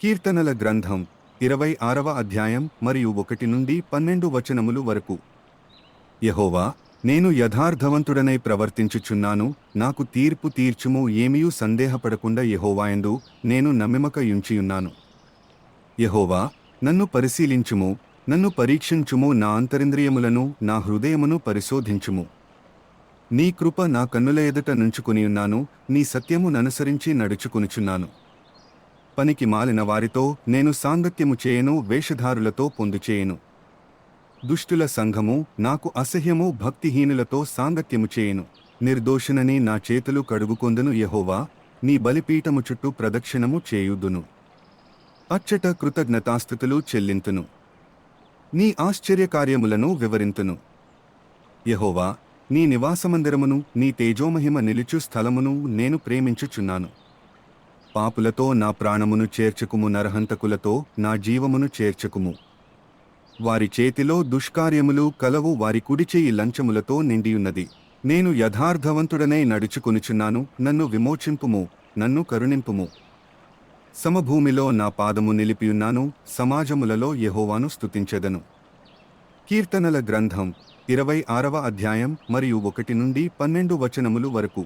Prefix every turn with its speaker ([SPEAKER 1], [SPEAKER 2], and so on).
[SPEAKER 1] కీర్తనల గ్రంథం ఇరవై ఆరవ అధ్యాయం మరియు ఒకటి నుండి పన్నెండు వచనములు వరకు. యహోవా నేను యథార్థవంతుడనై ప్రవర్తించుచున్నాను నాకు తీర్పు తీర్చుము ఏమీయూ సందేహపడకుండా యహోవాయందు నేను నమ్మిమక యుంచియున్నాను యహోవా నన్ను పరిశీలించుము నన్ను పరీక్షించుము నా అంతరింద్రియములను నా హృదయమును పరిశోధించుము. నీ కృప నా కన్నుల ఎదుట నుంచుకునియున్నాను నీ సత్యము అనుసరించి నడుచుకునుచున్నాను. పనికి మాలిన వారితో నేను సాంగత్యము చేయను వేషధారులతో పొందుచేయను. దుష్టుల సంఘము నాకు అసహ్యము భక్తిహీనులతో సాంగత్యము చేయను. నిర్దోషునని నా చేతులు కడుగుకొందును యహోవా నీ బలిపీఠము చుట్టూ ప్రదక్షిణము చేయుదును. అచ్చట కృతజ్ఞతాస్థుతులు చెల్లింతును. నీ ఆశ్చర్యకార్యములను వివరింతును. యహోవా నీ నివాసమందిరమును నీ తేజోమహిమ నిలుచు స్థలమును నేను ప్రేమించుచున్నాను. పాపులతో నా ప్రాణమును చేర్చకుము నరహంతకులతో నా జీవమును చేర్చకుము. వారి చేతిలో దుష్కార్యములు కలవు వారి కుడిచేయి లంచములతో నిండియున్నది. నేను యథార్థవంతుడనై నడుచుకొనుచున్నాను నన్ను విమోచింపుము నన్ను కరుణింపుము. సమభూమిలో నా పాదము నిలిపియున్నాను సమాజములలో యెహోవాను స్థుతించెదను కీర్తనల గ్రంథం ఇరవై ఆరవ అధ్యాయం మరియు ఒకటి నుండి పన్నెండు వచనములు వరకు.